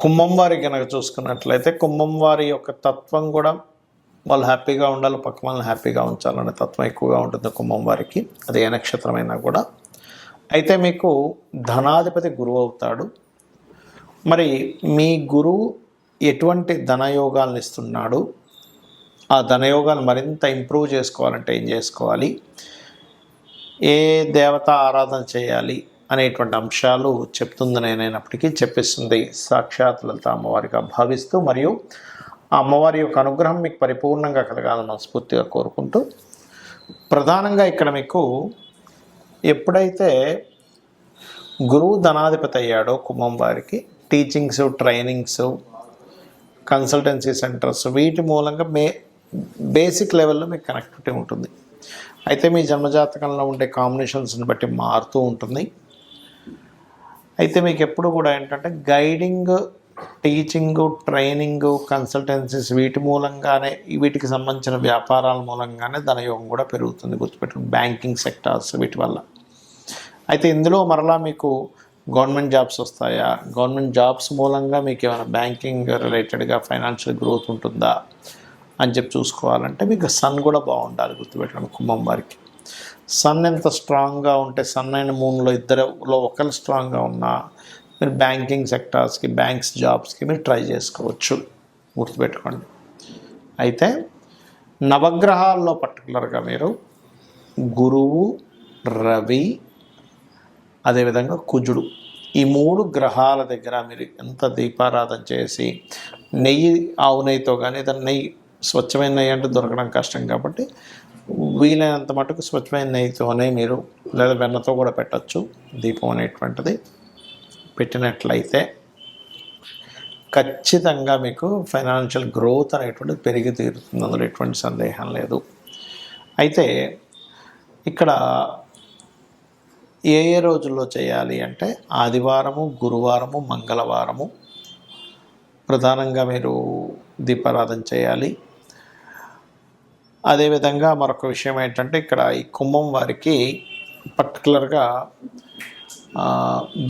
కుంభం వారి కనుక చూసుకున్నట్లయితే కుంభం వారి యొక్క తత్వం కూడా వాళ్ళు హ్యాపీగా ఉండాలి పక్క వాళ్ళని హ్యాపీగా ఉంచాలనే తత్వం ఎక్కువగా ఉంటుంది కుంభం వారికి అది ఏ నక్షత్రమైనా కూడా. అయితే మీకు ధనాధిపతి గురువు అవుతాడు. మరి మీ గురువు ఎటువంటి ధనయోగాలను ఇస్తున్నాడు? ఆ ధనయోగాలు మరింత ఇంప్రూవ్ చేసుకోవాలంటే ఏం చేసుకోవాలి? ఏ దేవత ఆరాధన చేయాలి? అనేటువంటి అంశాలు చెప్తుంది నేనైనప్పటికీ చెప్పిస్తుంది. సాక్షాత్ లలిత అమ్మవారిగా భావిస్తూ మరియు ఆ అమ్మవారి యొక్క అనుగ్రహం మీకు పరిపూర్ణంగా కలగాలని మనస్ఫూర్తిగా కోరుకుంటూ ప్రధానంగా ఇక్కడ మీకు ఎప్పుడైతే గురువు ధనాధిపతి అయ్యాడో కుంభం వారికి టీచింగ్స్ ట్రైనింగ్స్ కన్సల్టెన్సీ సెంటర్స్ వీటి మూలంగా మే బేసిక్ లెవెల్లో మీకు కనెక్టివిటీ ఉంటుంది. అయితే మీ జన్మజాతకంలో ఉండే కాంబినేషన్స్ని బట్టి మారుతూ ఉంటుంది. అయితే మీకు ఎప్పుడు కూడా ఏంటంటే గైడింగ్ టీచింగ్ ట్రైనింగ్ కన్సల్టెన్సీస్ వీటి మూలంగానే వీటికి సంబంధించిన వ్యాపారాల మూలంగానే ధనయోగం కూడా పెరుగుతుంది గుర్తుపెట్టుకుని బ్యాంకింగ్ సెక్టార్స్ వీటి వల్ల. అయితే ఇందులో మరలా మీకు గవర్నమెంట్ జాబ్స్ వస్తాయా? గవర్నమెంట్ జాబ్స్ మూలంగా మీకు ఏమైనా బ్యాంకింగ్ రిలేటెడ్గా ఫైనాన్షియల్ గ్రోత్ ఉంటుందా? అని చెప్పి చూసుకోవాలంటే మీకు సన్ కూడా బాగుండాలి గుర్తుపెట్టడం కుంభం వారికి. సన్ ఎంత స్ట్రాంగ్గా ఉంటే సన్ అయిన మూన్లో ఇద్దరులో ఒకరు స్ట్రాంగ్గా ఉన్నా మీరు బ్యాంకింగ్ సెక్టార్స్కి బ్యాంక్స్ జాబ్స్కి మీరు ట్రై చేసుకోవచ్చు. గుర్తుపెట్టుకోండి. అయితే నవగ్రహాల్లో పర్టికులర్గా మీరు గురువు రవి అదేవిధంగా కుజుడు ఈ మూడు గ్రహాల దగ్గర మీరు ఎంత దీపారాధన చేసి నెయ్యి ఆవు నెయ్యితో కానీ ఏదైనా నెయ్యి స్వచ్ఛమైన నెయ్యి అంటే దొరకడం కష్టం కాబట్టి వీలైనంత మటుకు స్వచ్ఛమైన నెయ్యితోనే మీరు లేదా వెన్నతో కూడా పెట్టచ్చు. దీపం అనేటువంటిది పెట్టినట్లయితే ఖచ్చితంగా మీకు ఫైనాన్షియల్ గ్రోత్ అనేటువంటిది పెరిగి తీరుతుంది. అందులో ఎటువంటి సందేహం లేదు. అయితే ఇక్కడ ఏ ఏ రోజుల్లో చేయాలి అంటే ఆదివారము గురువారము మంగళవారము ప్రధానంగా మీరు దీపారాధన చేయాలి. అదేవిధంగా మరొక విషయం ఏంటంటే ఇక్కడ ఈ కుంభం వారికి పర్టికులర్గా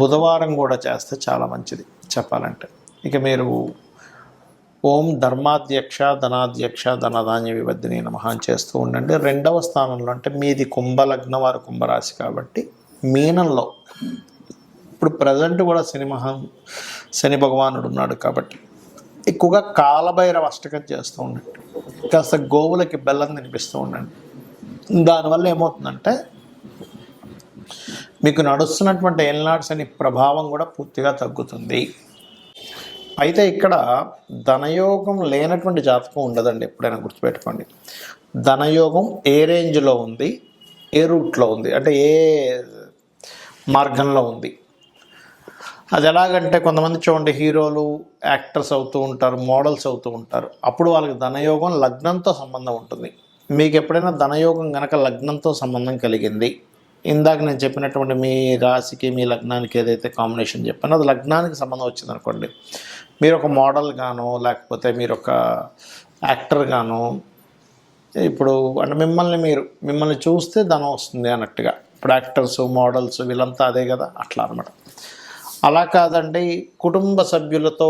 బుధవారం కూడా చేస్తే చాలా మంచిది చెప్పాలంటే. ఇక మీరు ఓం ధర్మాధ్యక్ష ధనాధ్యక్ష ధనధాన్య వివద్ధిని నమహాన్ చేస్తూ ఉండండి. రెండవ స్థానంలో అంటే మీది కుంభలగ్న వారు కుంభరాశి కాబట్టి మీనంలో ఇప్పుడు ప్రజెంట్ కూడా శని మహా శని భగవానుడు ఉన్నాడు కాబట్టి ఎక్కువగా కాలభైరవ అష్టకం చేస్తూ ఉండండి. కాస్త గోవులకి బెల్లం తినిపిస్తూ ఉండండి. దానివల్ల ఏమవుతుందంటే మీకు నడుస్తున్నటువంటి ఎల్నాడ్స్ అనే ప్రభావం కూడా పూర్తిగా తగ్గుతుంది. అయితే ఇక్కడ ధనయోగం లేనటువంటి జాతకం ఉండదండి ఎప్పుడైనా గుర్తుపెట్టుకోండి. ధనయోగం ఏ రేంజ్లో ఉంది? ఏ రూట్లో ఉంది? అంటే ఏ మార్గంలో ఉంది? అది ఎలాగంటే కొంతమంది చూడండి హీరోలు యాక్టర్స్ అవుతూ ఉంటారు మోడల్స్ అవుతూ ఉంటారు. అప్పుడు వాళ్ళకి ధనయోగం లగ్నంతో సంబంధం ఉంటుంది. మీకు ఎప్పుడైనా ధనయోగం గనక లగ్నంతో సంబంధం కలిగింది? ఇందాక నేను చెప్పినటువంటి మీ రాశికి మీ లగ్నానికి ఏదైతే కాంబినేషన్ చెప్పానో అది లగ్నానికి సంబంధం వచ్చింది అనుకోండి. మీరు ఒక మోడల్ గానో లేకపోతే మీరు ఒక యాక్టర్ గానో ఇప్పుడు అంటే మిమ్మల్ని మీరు మిమ్మల్ని చూస్తే ధనం వస్తుంది అన్నట్టుగా. ఇప్పుడు యాక్టర్స్ మోడల్స్ వీళ్ళంతా అదే కదా అట్లా అనమాట అలా కాదండి. కుటుంబ సభ్యులతో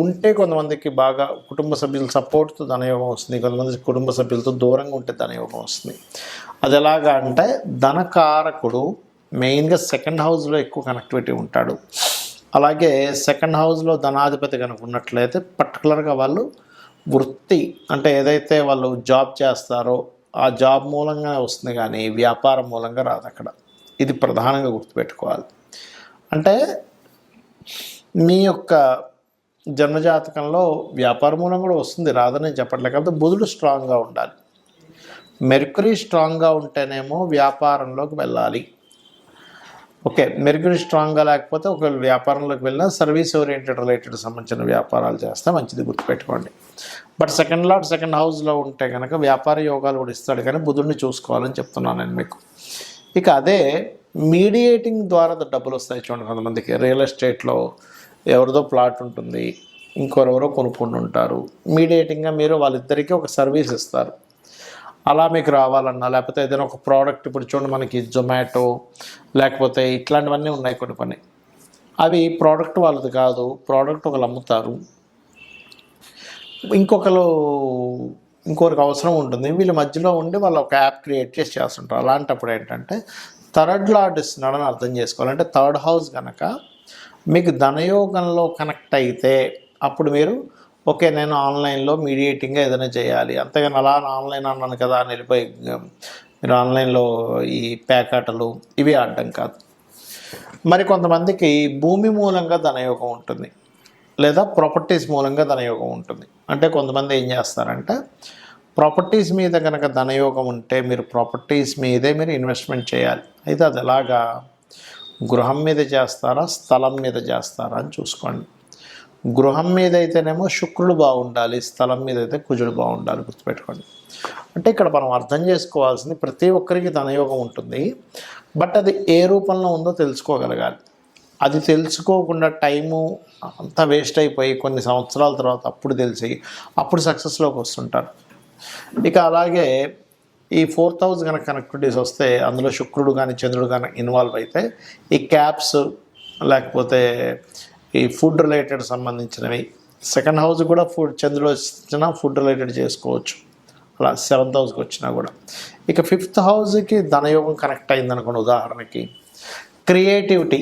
ఉంటే కొంతమందికి బాగా కుటుంబ సభ్యుల సపోర్ట్తో ధనయోగం వస్తుంది. కొంతమంది కుటుంబ సభ్యులతో దూరంగా ఉంటే ధనయోగం వస్తుంది. అది ఎలాగా అంటే ధనకారకుడు మెయిన్గా సెకండ్ హౌస్లో ఎక్కువ కనెక్టివిటీ ఉంటాడు. అలాగే సెకండ్ హౌస్లో ధనాధిపతి కనుక ఉన్నట్లయితే పర్టికులర్గా వాళ్ళు వృత్తి అంటే ఏదైతే వాళ్ళు జాబ్ చేస్తారో ఆ జాబ్ మూలంగా వస్తుంది కానీ వ్యాపారం మూలంగా రాదు అక్కడ ఇది ప్రధానంగా గుర్తుపెట్టుకోవాలి. అంటే మీ యొక్క జన్మజాతకంలో వ్యాపార మూలం కూడా వస్తుంది. రాదని చెప్పట్లేదు. కాబట్టి బుధుడు స్ట్రాంగ్గా ఉండాలి. మెర్కురీ స్ట్రాంగ్గా ఉంటేనేమో వ్యాపారంలోకి వెళ్ళాలి. ఓకే మెర్కురీ స్ట్రాంగ్గా లేకపోతే ఒకవేళ వ్యాపారంలోకి వెళ్ళినా సర్వీస్ ఓరియంటెడ్ రిలేటెడ్ సంబంధించిన వ్యాపారాలు చేస్తే మంచిది గుర్తుపెట్టుకోండి. బట్ సెకండ్ లాట్ సెకండ్ హౌస్లో ఉంటే కనుక వ్యాపార యోగాలు కూడా ఇస్తాడు. కానీ బుధుడిని చూసుకోవాలని చెప్తున్నాను నేను మీకు. ఇక అదే మీడియేటింగ్ ద్వారా డబ్బులు వస్తాయి చూడండి కొంతమందికి. రియల్ ఎస్టేట్లో ఎవరిదో ప్లాట్ ఉంటుంది ఇంకొరెవరో కొనుక్కుని ఉంటారు. మీడియేటింగ్గా మీరు వాళ్ళిద్దరికీ ఒక సర్వీస్ ఇస్తారు. అలా మీకు రావాలన్నా లేకపోతే ఏదైనా ఒక ప్రోడక్ట్ ఇప్పుడు చూడండి మనకి జొమాటో లేకపోతే ఇట్లాంటివన్నీ ఉన్నాయి కొన్ని కొన్ని. అవి ప్రోడక్ట్ వాళ్ళది కాదు ప్రోడక్ట్ ఒకరు అమ్ముతారు. ఇంకొకరు ఇంకొకరికి అవసరం ఉంటుంది. వీళ్ళ మధ్యలో ఉండి వాళ్ళు ఒక యాప్ క్రియేట్ చేసి చేస్తుంటారు. అలాంటప్పుడు ఏంటంటే థర్డ్ లార్డ్ ఇస్తున్నాడని అర్థం చేసుకోవాలంటే థర్డ్ హౌస్ కనుక మీకు ధనయోగంలో కనెక్ట్ అయితే అప్పుడు మీరు ఓకే నేను ఆన్లైన్లో మీడియేటింగ్గా ఏదైనా చేయాలి. అంతేగాని అలా ఆన్లైన్ అన్నాను కదా అని వెళ్ళిపోయి మీరు ఆన్లైన్లో ఈ ప్యాకాటలు ఇవి ఆడడం కాదు. మరి కొంతమందికి భూమి మూలంగా ధనయోగం ఉంటుంది లేదా ప్రాపర్టీస్ మూలంగా ధనయోగం ఉంటుంది. అంటే కొంతమంది ఏం చేస్తారంటే ప్రాపర్టీస్ మీద కనుక ధనయోగం ఉంటే మీరు ప్రాపర్టీస్ మీదే మీరు ఇన్వెస్ట్మెంట్ చేయాలి. అయితే అది ఎలాగా? గృహం మీద చేస్తారా స్థలం మీద చేస్తారా అని చూసుకోండి. గృహం మీద అయితేనేమో శుక్రుడు బాగుండాలి స్థలం మీద అయితే కుజుడు బాగుండాలి గుర్తుపెట్టుకోండి. అంటే ఇక్కడ మనం అర్థం చేసుకోవాల్సింది ప్రతి ఒక్కరికి ధనయోగం ఉంటుంది. బట్ అది ఏ రూపంలో ఉందో తెలుసుకోగలగాలి. అది తెలుసుకోకుండా టైము అంతా వేస్ట్ అయిపోయి కొన్ని సంవత్సరాల తర్వాత అప్పుడు తెలిసి అప్పుడు సక్సెస్లోకి వస్తుంటారు. ఇక అలాగే ఈ ఫోర్త్ థౌజండ్ కనుక కనెక్టివిటీస్ వస్తే అందులో శుక్రుడు కానీ చంద్రుడు కానీ ఇన్వాల్వ్ అయితే ఈ క్యాప్స్ లేకపోతే ఈ ఫుడ్ రిలేటెడ్ సంబంధించినవి. సెకండ్ హౌస్ కూడా ఫుడ్ చంద్రుడు వచ్చినా ఫుడ్ రిలేటెడ్ చేసుకోవచ్చు. అలా సెవెంత్ హౌస్కి వచ్చినా కూడా. ఇక ఫిఫ్త్ హౌస్కి ధనయోగం కనెక్ట్ అయింది అనుకోండి ఉదాహరణకి. క్రియేటివిటీ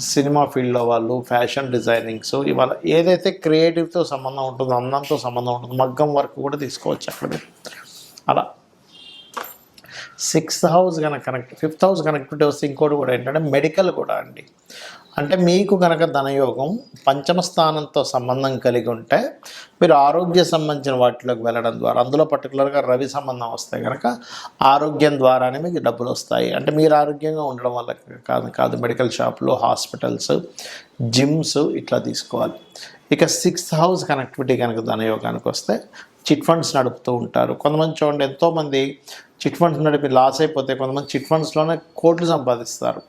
సినిమా ఫీల్డ్లో వాళ్ళు ఫ్యాషన్ డిజైనింగ్స్ ఇవాళ ఏదైతే క్రియేటివ్తో సంబంధం ఉంటుందో అందంతో సంబంధం ఉంటుందో మగ్గం వర్క్ కూడా తీసుకోవచ్చు అక్కడ. అలా సిక్స్త్ హౌస్ కనుక కనెక్ట్ ఫిఫ్త్ హౌస్ కనెక్టివిటీ వస్తే ఇంకోటి కూడా ఏంటంటే మెడికల్ కూడా అండి. అంటే మీకు కనుక ధనయోగం పంచమ స్థానంతో సంబంధం కలిగి ఉంటే మీరు ఆరోగ్య సంబంధించిన వాటిలోకి వెళ్ళడం ద్వారా అందులో పర్టికులర్గా రవి సంబంధం వస్తే కనుక ఆరోగ్యం ద్వారానే మీకు డబ్బులు వస్తాయి. అంటే మీరు ఆరోగ్యంగా ఉండడం వల్ల కాదు కాదు మెడికల్ షాపులు హాస్పిటల్స్ జిమ్స్ ఇట్లా తీసుకోవాలి. ఇక సిక్స్త్ హౌస్ కనెక్టివిటీ కనుక ధనయోగానికి వస్తే చిట్ ఫండ్స్ నడుపుతూ ఉంటారు. కొంతమంది చూడండి ఎంతోమంది చిట్ ఫండ్స్ నడిపి లాస్ అయిపోతే కొంతమంది చిట్ ఫండ్స్లోనే కోట్లు సంపాదిస్తారు.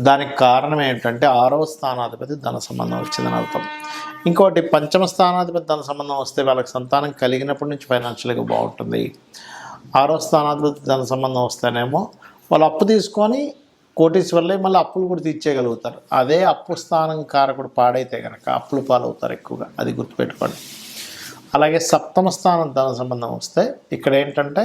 దానికి కారణం ఏంటంటే ఆరవ స్థానాధిపతి ధన సంబంధం వచ్చిందని అర్థం. ఇంకోటి పంచమ స్థానాధిపతి ధన సంబంధం వస్తే వాళ్ళకి సంతానం కలిగినప్పటి నుంచి ఫైనాన్షియల్గా బాగుంటుంది. ఆరో స్థానాధిపతి ధన సంబంధం వస్తేనేమో వాళ్ళు అప్పు తీసుకొని కోటీశ్వర్లే మళ్ళీ అప్పులు కూడా తీర్చేయగలుగుతారు. అదే అప్పు స్థానం కారకుడు పాడైతే కనుక అప్పులు పాలవుతారు ఎక్కువగా. అది గుర్తుపెట్టుకోండి. అలాగే సప్తమ స్థానం ధన సంబంధం వస్తే ఇక్కడ ఏంటంటే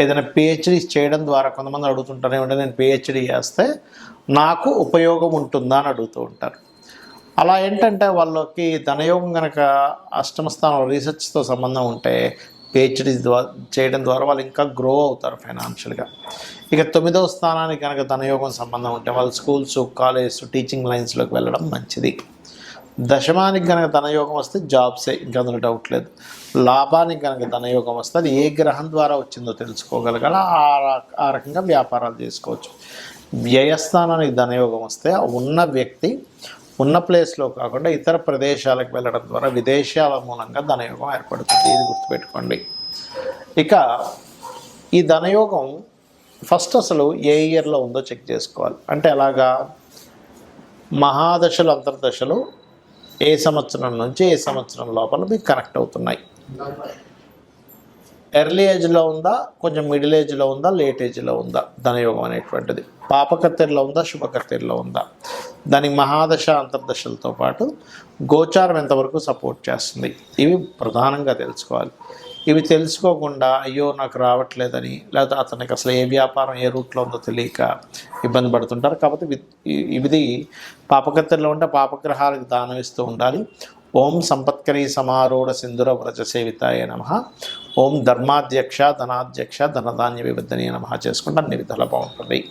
ఏదైనా పిహెచ్డీ చేయడం ద్వారా కొంతమంది అడుగుతుంటారు ఏమంటే నేను పిహెచ్డీ చేస్తే నాకు ఉపయోగం ఉంటుందా అని అడుగుతూ ఉంటారు. అలా ఏంటంటే వాళ్ళకి ధనయోగం కనుక అష్టమస్థానంలో రీసెర్చ్తో సంబంధం ఉంటే పిహెచ్డీ ద్వారా చేయడం ద్వారా వాళ్ళు ఇంకా గ్రో అవుతారు ఫైనాన్షియల్గా ఇక తొమ్మిదవ స్థానానికి కనుక ధనయోగం సంబంధం ఉంటే వాళ్ళు స్కూల్స్ కాలేజ్ టీచింగ్ లైన్స్లోకి వెళ్ళడం మంచిది. దశమానికి కనుక ధనయోగం వస్తే జాబ్సే ఇంకా అందులో డౌట్ లేదు. లాభానికి కనుక ధనయోగం వస్తే అది ఏ గ్రహం ద్వారా వచ్చిందో తెలుసుకోగలగాల. ఆ ఆ రకంగా వ్యాపారాలు చేసుకోవచ్చు. వ్యయస్థానానికి ధనయోగం వస్తే ఉన్న వ్యక్తి ఉన్న ప్లేస్లో కాకుండా ఇతర ప్రదేశాలకు వెళ్ళడం ద్వారా విదేశాల మూలంగా ధనయోగం ఏర్పడుతుంది. ఇది గుర్తుపెట్టుకోండి. ఇక ఈ ధనయోగం ఫస్ట్ అసలు ఏ ఇయర్లో ఉందో చెక్ చేసుకోవాలి. అంటే ఎలాగా? మహాదశలు అంతర్దశలు ఏ సంవత్సరం నుంచి ఏ సంవత్సరం లోపల మీకు కనెక్ట్ అవుతున్నాయి. ఎర్లీ ఏజ్లో ఉందా? కొంచెం మిడిల్ ఏజ్లో ఉందా? లేట్ ఏజ్లో ఉందా? ధనయోగం అనేటువంటిది. పాపకత్తెరలో ఉందా? శుభకత్తెరలో ఉందా? దానికి మహాదశ అంతర్దశలతో పాటు గోచారం ఎంతవరకు సపోర్ట్ చేస్తుంది? ఇవి ప్రధానంగా తెలుసుకోవాలి. ఇవి తెలుసుకోకుండా అయ్యో నాకు రావట్లేదని లేకపోతే అతనికి అసలు ఏ వ్యాపారం ఏ రూట్లో ఉందో తెలియక ఇబ్బంది పడుతుంటారు. కాబట్టి వి- ఇది పాపకత్తెల్లో ఉంటే పాపగ్రహాలకు దానం ఇస్తూ ఉండాలి. ఓం సంపత్కరీ సమారూఢ సింధుర వ్రజ సేవితాయ నమ. ఓం ధర్మాధ్యక్ష ధనాధ్యక్ష ధనధాన్య వివర్ధనీయ నమ చేసుకుంటే అన్ని విధాలు బాగుంటుంది.